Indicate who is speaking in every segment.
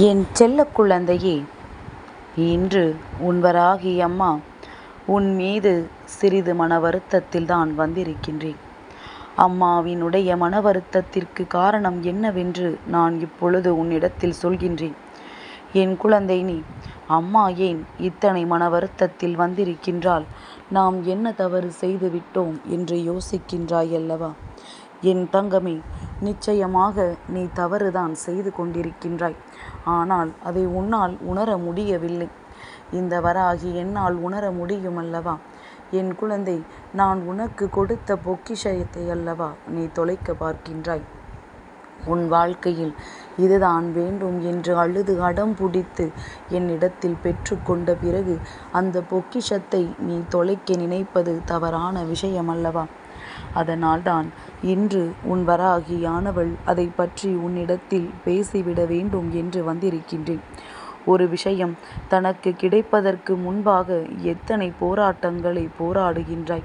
Speaker 1: என் செல்ல குழந்தையே இன்று உன்வராகி அம்மா உன் மீது சிறிது மன வருத்தத்தில் தான் வந்திருக்கின்றேன். அம்மாவினுடைய மன வருத்தத்திற்கு காரணம் என்னவென்று நான் இப்பொழுது உன்னிடத்தில் சொல்கின்றேன். என் குழந்தை நீ அம்மா ஏன் இத்தனை மன வருத்தத்தில் வந்திருக்கின்றால் நாம் என்ன தவறு செய்து விட்டோம் என்று யோசிக்கின்றாய் அல்லவா என் தங்கமே நிச்சயமாக நீ தவறுதான் செய்து கொண்டிருக்கின்றாய். ஆனால் அதை உன்னால் உணர முடியவில்லை. இந்த வராகி என்னால் உணர முடியும் அல்லவா என் குழந்தை நான் உனக்கு கொடுத்த பொக்கிஷயத்தை அல்லவா நீ தொலைக்க பார்க்கின்றாய்? உன் வாழ்க்கையில் இதுதான் வேண்டும் என்று அழுது அடம் பிடித்து என்னிடத்தில் பெற்றுக்கொண்ட பிறகு அந்த பொக்கிஷத்தை நீ தொலைக்க நினைப்பது தவறான விஷயம் அல்லவா அதனால்தான் இன்று உன் வராகியானவள் அதை பற்றி உன்னிடத்தில் பேசிவிட வேண்டும் என்று வந்திருக்கின்றேன். ஒரு விஷயம். தனக்கு கிடைப்பதற்கு முன்பாக எத்தனை போராட்டங்களை போராடுகின்றாய்?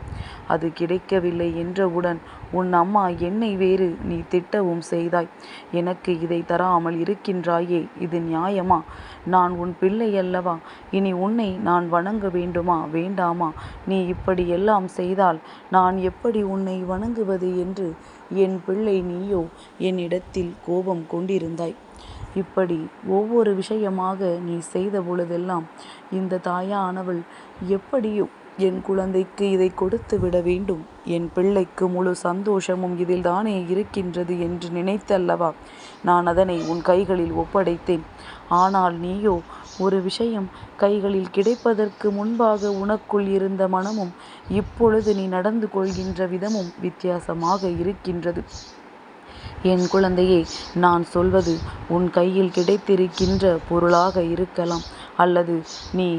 Speaker 1: அது கிடைக்கவில்லை என்றவுடன் உன் அம்மா என்னை வேறு நீ திட்டவும் செய்தாய். எனக்கு இதை தராமல் இருக்கின்றாயே இது நியாயமா? நான் உன் பிள்ளை அல்லவா? இனி உன்னை நான் வணங்க வேண்டுமா? வேண்டாமா? நீ இப்படி எல்லாம் செய்தால் நான் எப்படி உன்னை வணங்குவது என்று என் பிள்ளை நீயோ என்னிடத்தில் கோபம் கொண்டிருந்தாய். இப்படி ஒவ்வொரு விஷயமாக நீ செய்த பொழுதெல்லாம் இந்த தாயானவள் எப்படியோ என் குழந்தைக்கு இதை கொடுத்து விட வேண்டும். என் பிள்ளைக்கு முழு சந்தோஷமும் இதில் தானே இருக்கின்றது என்று நினைத்தல்லவா? நான் அதனை உன் கைகளில் ஒப்படைத்தேன். ஆனால் நீயோ ஒரு விஷயம் கைகளில் கிடைப்பதற்கு முன்பாக உனக்குள் இருந்த மனமும் இப்பொழுது நீ நடந்து கொள்கின்ற விதமும் வித்தியாசமாக இருக்கின்றது. என் குழந்தையே நான் சொல்வது உன் கையில் கிடைத்திருக்கின்ற பொருளாக இருக்கலாம் அல்லது நீ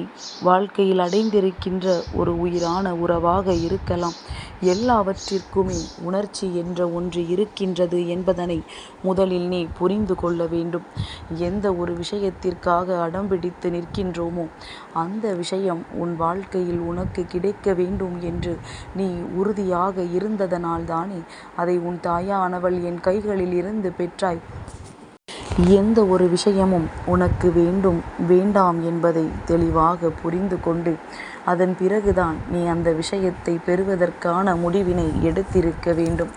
Speaker 1: வாழ்க்கையில் அடைந்திருக்கின்ற ஒரு உயிரான உறவாக இருக்கலாம். எல்லாவற்றிற்குமே உணர்ச்சி என்ற ஒன்று இருக்கின்றது என்பதனை முதலில் நீ புரிந்து கொள்ள வேண்டும். எந்த ஒரு விஷயத்திற்காக அடம்பிடித்து நிற்கின்றோமோ அந்த விஷயம் உன் வாழ்க்கையில் உனக்கு கிடைக்க வேண்டும் என்று நீ உறுதியாக இருந்ததனால்தானே அதை உன் தாயானவள் என் கைகளில் இருந்து பெற்றாய். எந்த ஒரு விஷயமும் உனக்கு வேண்டும் வேண்டாம் என்பதை தெளிவாக புரிந்து கொண்டு அதன் பிறகுதான் நீ அந்த விஷயத்தை பெறுவதற்கான முடிவினை எடுத்திருக்க வேண்டும்.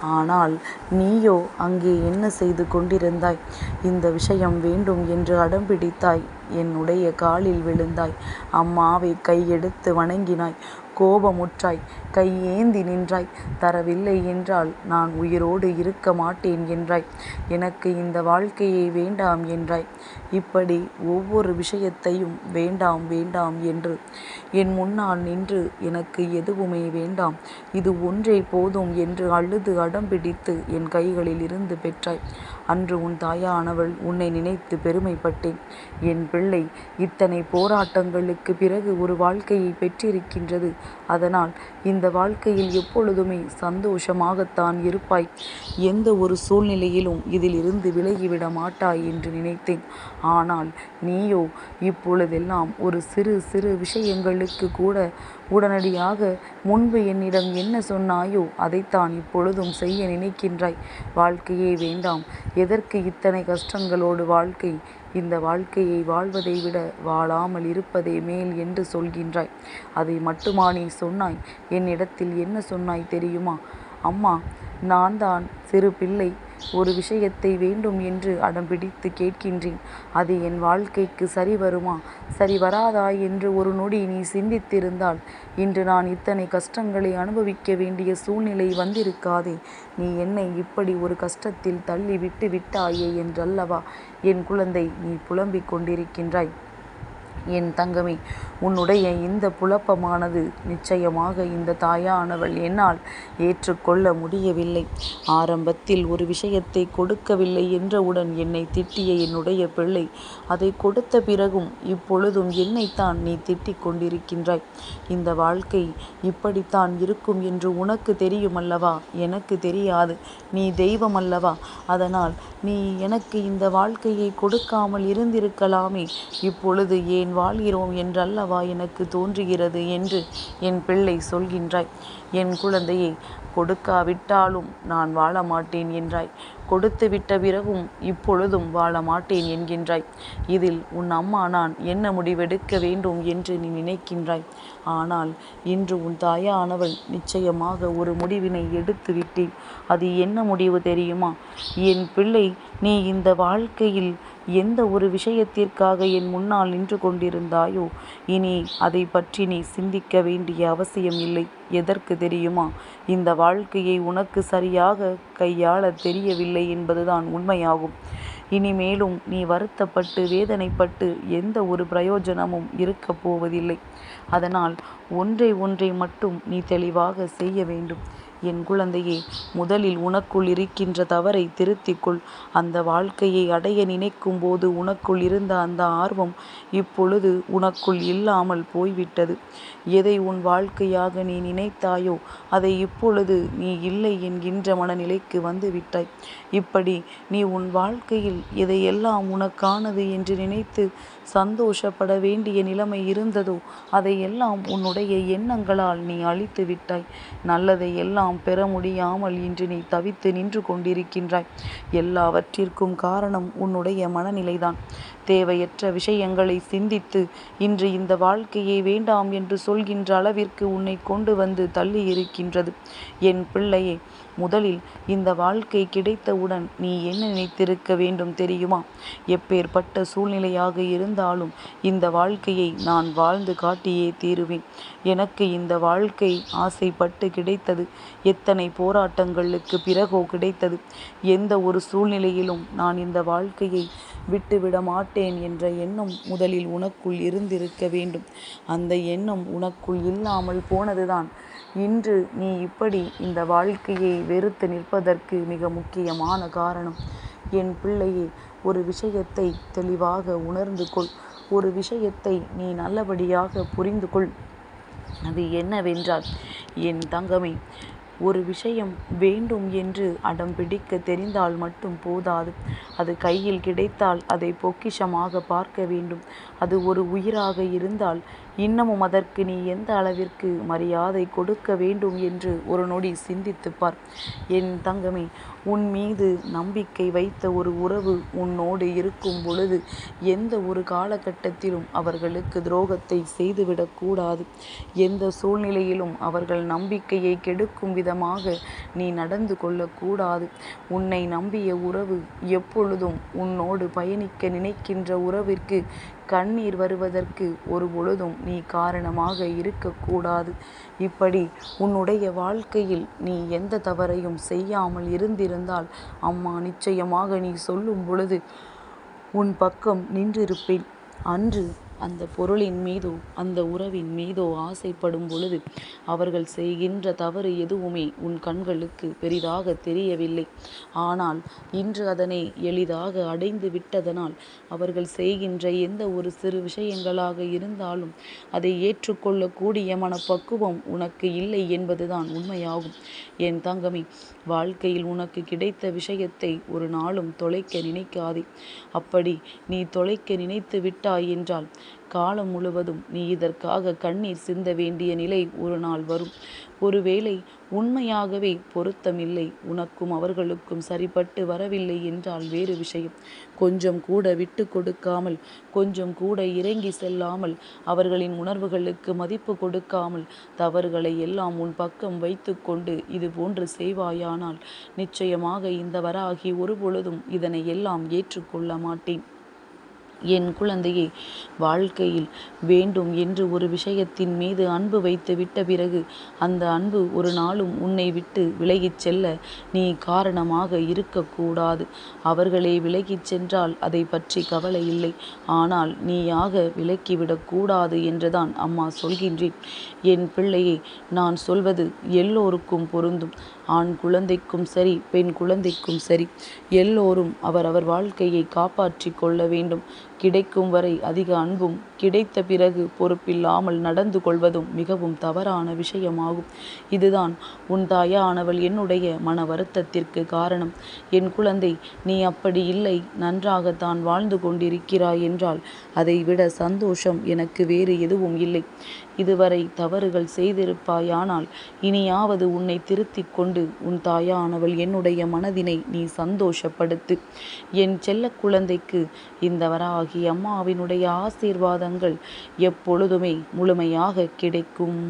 Speaker 1: ஆனால் நீயோ அங்கே என்ன செய்து கொண்டிருந்தாய்? இந்த விஷயம் வேண்டும் என்று அடம்பிடித்தாய் என்னுடைய காலில் விழுந்தாய். அம்மாவை கையெடுத்து வணங்கினாய். கோபமுற்றாய் கையேந்தி நின்றாய். தரவில்லை என்றால் நான் உயிரோடு இருக்க மாட்டேன் என்றாய். எனக்கு இந்த வாழ்க்கையை வேண்டாம் என்றாய். இப்படி ஒவ்வொரு விஷயத்தையும் வேண்டாம் வேண்டாம் என்று என் முன்னால் நின்று எனக்கு எதுவுமே வேண்டாம். இது ஒன்றே போதும் என்று அழுது அடம்பிடித்து என் கைகளில் இருந்து பெற்றாய். அன்று உன் தாயானவள் உன்னை நினைத்து பெருமைப்பட்டேன். என் பிள்ளை இத்தனை போராட்டங்களுக்கு பிறகு ஒரு வாழ்க்கையை பெற்றிருக்கின்றது. அதனால் இந்த வாழ்க்கையில் எப்பொழுதுமே சந்தோஷமாகத்தான் இருப்பாய். எந்த ஒரு சூழ்நிலையிலும் இதில் இருந்து விலகிவிட மாட்டாய் என்று நினைத்தேன். ஆனால் நீயோ இப்பொழுதெல்லாம் ஒரு சிறு சிறு விஷயங்களுக்கு கூட உடனடியாக முன்பு என்னிடம் என்ன சொன்னாயோ அதைத்தான் இப்பொழுதும் செய்ய நினைக்கின்றாய். வாழ்க்கையே வேண்டாம். எதற்கு இத்தனை கஷ்டங்களோடு வாழ்க்கை இந்த வாழ்க்கையை வாழ்வதை விட வாழாமல் இருப்பதே மேல் என்று சொல்கின்றாய். அதை மட்டுமா நீ சொன்னாய்? என்னிடத்தில் என்ன சொன்னாய் தெரியுமா? அம்மா நான் தான் சிறு பிள்ளை. ஒரு விஷயத்தை வேண்டும் என்று அடம்பிடித்து கேட்கின்றேன். அது என் வாழ்க்கைக்கு சரி வருமா? சரி வராதா என்று ஒரு நொடி நீ சிந்தித்திருந்தால். இன்று நான் இத்தனை கஷ்டங்களை அனுபவிக்க வேண்டிய சூழ்நிலை வந்திருக்காதே. நீ என்னை இப்படி ஒரு கஷ்டத்தில் தள்ளி விட்டு விட்டாயே என்றல்லவா? என் குழந்தை நீ புலம்பிக் கொண்டிருக்கின்றாய். என் தங்கமே உன்னுடைய இந்த புழப்பமானது நிச்சயமாக இந்த தாயானவள் என்னால் ஏற்றுக்கொள்ள முடியவில்லை. ஆரம்பத்தில் ஒரு விஷயத்தை கொடுக்கவில்லை என்றவுடன் என்னை திட்டிய என்னுடைய பிள்ளை அதை கொடுத்த பிறகும் இப்பொழுதும் என்னைத்தான் நீ திட்டிக் கொண்டிருக்கின்றாய். இந்த வாழ்க்கை இப்படித்தான் இருக்கும் என்று உனக்கு தெரியும் அல்லவா எனக்கு தெரியாது. நீ தெய்வம் அல்லவா அதனால் நீ எனக்கு இந்த வாழ்க்கையை கொடுக்காமல் இருந்திருக்கலாமே. இப்பொழுது ஏன் வாழ்கிறோம் என்றல்ல அல்லவா எனக்கு தோன்றுகிறது என்று என் பிள்ளை சொல்கின்றாய். என் குழந்தையை கொடுக்காவிட்டாலும் நான் வாழ மாட்டேன் என்றாய். கொடுத்து விட்ட பிறகும் இப்பொழுதும் வாழ மாட்டேன் என்கின்றாய். இதில் உன் அம்மா நான் என்ன முடிவெடுக்க வேண்டும் என்று நீ நினைக்கின்றாய். ஆனால் இன்று உன் தாயானவள் நிச்சயமாக ஒரு முடிவினை எடுத்து விட்டேன். அது என்ன முடிவு தெரியுமா? என் பிள்ளை நீ இந்த வாழ்க்கையில் எந்த ஒரு விஷயத்திற்காக என் முன்னால் நின்று கொண்டிருந்தாயோ இனி அதை பற்றி நீ சிந்திக்க வேண்டிய அவசியம் இல்லை. எதற்கு தெரியுமா? இந்த வாழ்க்கையை உனக்கு சரியாக கையாள தெரியவில்லை என்பதுதான் உண்மையாகும். இனிமேலும் நீ வருத்தப்பட்டு வேதனைப்பட்டு எந்த ஒரு பிரயோஜனமும் இருக்கப் போவதில்லை. அதனால் ஒன்றை ஒன்றை மட்டும் நீ தெளிவாக செய்ய வேண்டும். என் குழந்தையே முதலில் உனக்குள் இருக்கின்ற தவறை திருத்திக்கொள். அந்த வாழ்க்கையை அடைய நினைக்கும் போது உனக்குள் இருந்த அந்த ஆர்வம் இப்பொழுது உனக்குள் இல்லாமல் போய்விட்டது. எதை உன் வாழ்க்கையாக நீ நினைத்தாயோ அதை இப்பொழுது நீ இல்லை என்கின்ற மனநிலைக்கு வந்து விட்டாய். இப்படி நீ உன் வாழ்க்கையில் எதையெல்லாம் உனக்கானது என்று நினைத்து சந்தோஷப்பட வேண்டிய நிலைமை இருந்ததோ அதையெல்லாம் உன்னுடைய எண்ணங்களால் நீ அழித்து விட்டாய். நல்லதை எல்லாம் பெற முடியாமல் இன்று நீ தவித்து நின்று கொண்டிருக்கின்றாய். எல்லாவற்றிற்கும் காரணம் உன்னுடைய மனநிலைதான். தேவையற்ற விஷயங்களை சிந்தித்து இன்று இந்த வாழ்க்கையை வேண்டாம் என்று சொல்கின்ற அளவிற்கு உன்னை கொண்டு வந்து தள்ளி இருக்கின்றது. என் பிள்ளையே முதலில் இந்த வாழ்க்கை கிடைத்தவுடன் நீ என்ன நினைத்திருக்க வேண்டும் தெரியுமா? எப்பேற்பட்ட சூழ்நிலையாக இருந்தாலும் இந்த வாழ்க்கையை நான் வாழ்ந்து காட்டியே தீருவேன். எனக்கு இந்த வாழ்க்கை ஆசைப்பட்டு கிடைத்தது. எத்தனை போராட்டங்களுக்கு பிறகோ கிடைத்தது. எந்த ஒரு சூழ்நிலையிலும் நான் இந்த வாழ்க்கையை விட்டுவிட மாட்டேன் என்ற எண்ணம் முதலில் உனக்குள் இருந்திருக்க வேண்டும். அந்த எண்ணம் உனக்குள் இல்லாமல் போனதுதான். இன்று நீ இப்படி இந்த வாழ்க்கையை வெறுத்து நிற்பதற்கு மிக முக்கியமான காரணம். என் பிள்ளையே ஒரு விஷயத்தை தெளிவாக உணர்ந்து கொள். ஒரு விஷயத்தை நீ நல்லபடியாக புரிந்து கொள். அது என்னவென்றால் என் தங்கமே ஒரு விஷயம் வேண்டும் என்று அடம் பிடிக்க தெரிந்தால் மட்டும் போதாது. அது கையில் கிடைத்தால் அதை பொக்கிஷமாக பார்க்க வேண்டும். அது ஒரு உயிராக இருந்தால் இன்னமும் அதற்கு நீ எந்த அளவிற்கு மரியாதை கொடுக்க வேண்டும் என்று ஒரு நொடி சிந்தித்து பார். என் தங்கமே உன் மீது நம்பிக்கை வைத்த ஒரு உறவு உன்னோடு இருக்கும் பொழுது எந்த ஒரு காலகட்டத்திலும் அவர்களுக்கு துரோகத்தை செய்துவிடக்கூடாது எந்த சூழ்நிலையிலும் அவர்கள் நம்பிக்கையை கெடுக்கும் விதமாக நீ நடந்து கொள்ளக்கூடாது உன்னை நம்பிய உறவு எப்பொழுதும் உன்னோடு பயணிக்க நினைக்கின்ற உறவிற்கு கண்ணீர் வருவதற்கு ஒரு பொழுதும் நீ காரணமாக இருக்கக்கூடாது. இப்படி உன்னுடைய வாழ்க்கையில் நீ எந்த தவறையும் செய்யாமல் இருந்திருந்தால் அம்மா நிச்சயமாக நீ சொல்லும் பொழுது உன் பக்கம் நின்றிருப்பேன். அன்று அந்த பொருளின் மீதோ அந்த உறவின் மீதோ ஆசைப்படும் பொழுது அவர்கள் செய்கின்ற தவறு எதுவுமே உன் கண்களுக்கு பெரிதாக தெரியவில்லை. ஆனால் இன்று அதனை எளிதாக அடைந்து விட்டதனால் அவர்கள் செய்கின்ற எந்த ஒரு சிறு விஷயங்களாக இருந்தாலும் அதை ஏற்றுக்கொள்ளக்கூடிய மனப்பக்குவம் உனக்கு இல்லை என்பதுதான் உண்மையாகும். என் தங்கமி வாழ்க்கையில் உனக்கு கிடைத்த விஷயத்தை ஒரு நாளும் தொலைக்க நினைக்காதே. அப்படி நீ தொலைக்க நினைத்து விட்டாய் என்றால் காலம் முழுவதும் நீ இதற்காக கண்ணீர் சிந்த வேண்டிய நிலை ஒரு நாள் வரும். ஒருவேளை உண்மையாகவே பொருத்தமில்லை. உனக்கும் அவர்களுக்கும் சரிப்பட்டு வரவில்லை என்றால் வேறு விஷயம். கொஞ்சம் கூட விட்டு கொடுக்காமல் கொஞ்சம் கூட இறங்கி செல்லாமல் அவர்களின் உணர்வுகளுக்கு மதிப்பு கொடுக்காமல் தவறுகளை எல்லாம் உன் பக்கம் வைத்து கொண்டு இது போன்று செய்வாயானால் நிச்சயமாக இந்த வராகி ஒரு பொழுதும் இதனை எல்லாம் ஏற்றுக்கொள்ள மாட்டேன். என் குழந்தையை வாழ்க்கையில் வேண்டும் என்று ஒரு விஷயத்தின் மீது அன்பு வைத்து விட்ட பிறகு அந்த அன்பு ஒரு நாளும் உன்னை விட்டு விலகிச் செல்ல நீ காரணமாக இருக்கக்கூடாது. அவர்களே விலகிச் சென்றால் அதை பற்றி கவலை இல்லை. ஆனால் நீயாக விலக்கிவிடக்கூடாது என்றுதான் அம்மா சொல்கின்றேன். என் பிள்ளையை நான் சொல்வது எல்லோருக்கும் பொருந்தும். ஆண் குழந்தைக்கும் சரி பெண் குழந்தைக்கும் சரி எல்லோரும் அவரவர் வாழ்க்கையை காப்பாற்றி கொள்ள வேண்டும். கிடைக்கும் வரை அதிக அன்பும் கிடைத்த பிறகு பொறுப்பில்லாமல் நடந்து கொள்வதும் மிகவும் தவறான விஷயமாகும். இதுதான் உன் தாயானவள் என்னுடைய மன வருத்தத்திற்கு காரணம். என் குழந்தை நீ அப்படி இல்லை நன்றாகத்தான் வாழ்ந்து கொண்டிருக்கிறாய் என்றால் அதை விட சந்தோஷம் எனக்கு வேறு எதுவும் இல்லை. இதுவரை தவறுகள் செய்திருப்பாயானால் இனியாவது உன்னை திருத்திக் கொண்டு கொண்டு உன் தாயானவள் என்னுடைய மனதினை நீ சந்தோஷப்படுத்து. என் செல்ல குழந்தைக்கு இந்த வராகி அம்மாவினுடைய ஆசீர்வாதங்கள் எப்பொழுதுமே முழுமையாக கிடைக்கும்.